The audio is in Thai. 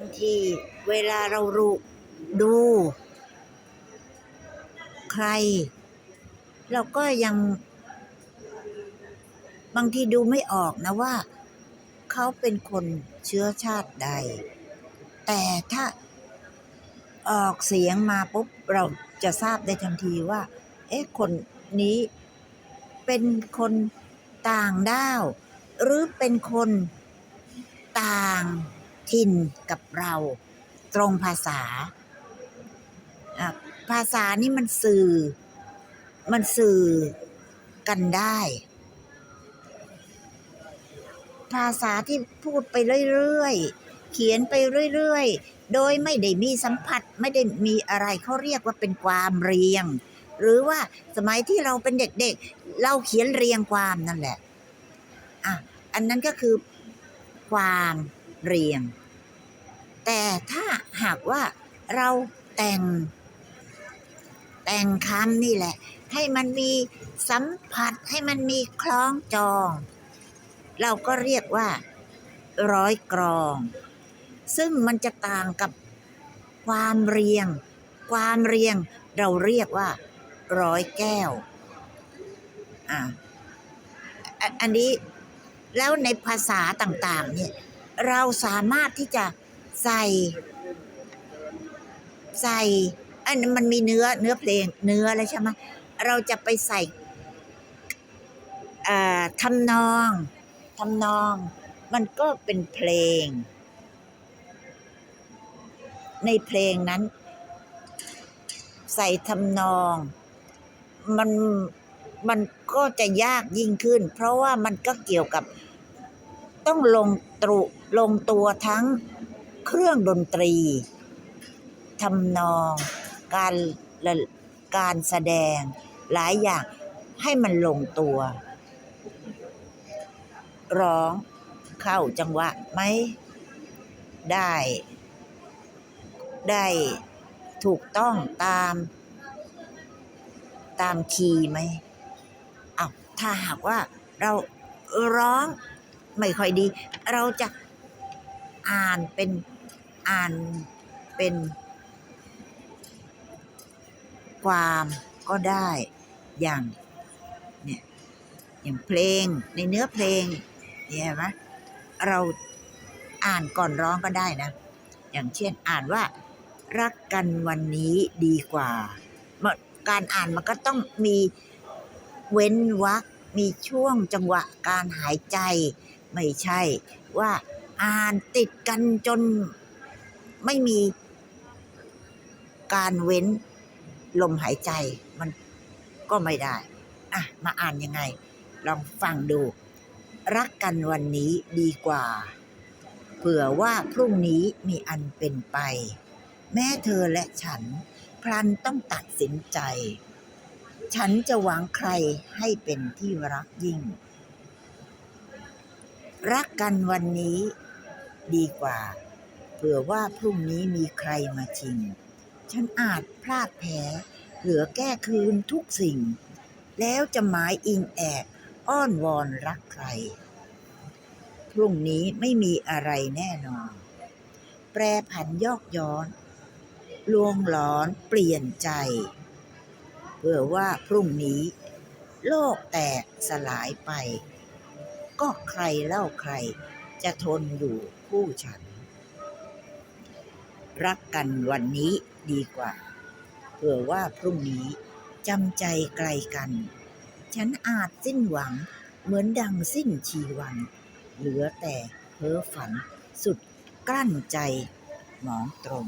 บางทีเวลาเรารู้ดู ใคร เราก็ยัง บางทีดูไม่ออกนะว่า เขาเป็นคนเชื้อชาติใด แต่ถ้าออกเสียงมาปุ๊บ เราจะทราบได้ทันทีว่า เอ๊ะ คนนี้เป็นคนต่างด้าว หรือเป็นคนต่าง ถิ่นกับเราตรงภาษา ภาษานี่มันสื่อ มันสื่อกันได้ ภาษาที่พูดไปเรื่อยๆ เขียนไปเรื่อยๆ โดยไม่ได้มีสัมผัสไม่ได้มีอะไรเขาเรียกว่าเป็นความเรียง หรือว่าสมัยที่เราเป็นเด็กๆ เราเขียนเรียงความนั่นแหละ อะ อันนั้นก็คือความ เรียง แต่ถ้าหากว่าเราแต่ง แต่งคำนี่แหละ ให้มันมีสัมผัสให้มันมีคล้องจอง เราก็เรียกว่า ร้อยกรอง ซึ่งมันจะต่างกับความเรียง ความเรียงเราเรียกว่า ร้อยแก้ว อะอะอันนี้แล้วในภาษาต่าง ๆ เนี่ย เราสามารถที่จะใส่ ใส่อันมันมีเนื้อเนื้อเพลงเนื้อแล้วใช่ไหมเราจะไปใส่ทำนองทำนอง มันก็เป็นเพลง ในเพลงนั้น ใส่ทำนอง มันมันก็จะยากยิ่งขึ้น เพราะว่ามันก็เกี่ยวกับต้องลงตรุ ลงตัวทั้งเครื่องดนตรีทำนอง การละการแสดงหลายอย่างให้มันลงตัว ร้องเข้าจังหวะไหมได้ ได้ถูกต้องตาม ตามคีย์ไหมอ้าวถ้าหากว่าเราร้องไม่ค่อยดี เราจะ อ่านเป็นอ่านเป็น ความก็ได้อย่างเนี่ยอย่างเพลงในเนื้อเพลงเนี่ยเห็นไหมเราอ่านก่อนร้องก็ได้นะ อย่างเช่นอ่านว่า รักกันวันนี้ดีกว่า การอ่านมันก็ต้องมีเว้นวรรคมีช่วงจังหวะการหายใจ ไม่ใช่ว่า อ่านติดกันจนไม่มีการเว้นลมหายใจมันก็ไม่ได้ อะ มาอ่านยังไง ลองฟังดู รักกันวันนี้ดีกว่า เผื่อว่าพรุ่งนี้มีอันเป็นไป แม้เธอและฉัน พลันต้องตัดสินใจ ฉันจะหวังใครให้เป็นที่รักยิ่ง รักกันวันนี้ ดีกว่า เผื่อว่าพรุ่งนี้มีใครมาชิง ฉันอาจพลาดแพ้เหลือแก้คืนทุกสิ่ง แล้วจะหมายอิงแอบอ้อนวอนรักใคร พรุ่งนี้ไม่มีอะไรแน่นอน แปรผันยอกย้อนลวงหลอนเปลี่ยนใจ เพื่อว่าพรุ่งนี้ โลกแตกสลายไป ก็ใครเล่าใคร จะทนอยู่คู่ฉัน รักกันวันนี้ดีกว่า เผื่อว่าพรุ่งนี้จำใจไกลกัน ฉันอาจสิ้นหวังเหมือนดังสิ้นชีวัน เหลือแต่เพ้อฝันสุดกลั้นใจหมองตรง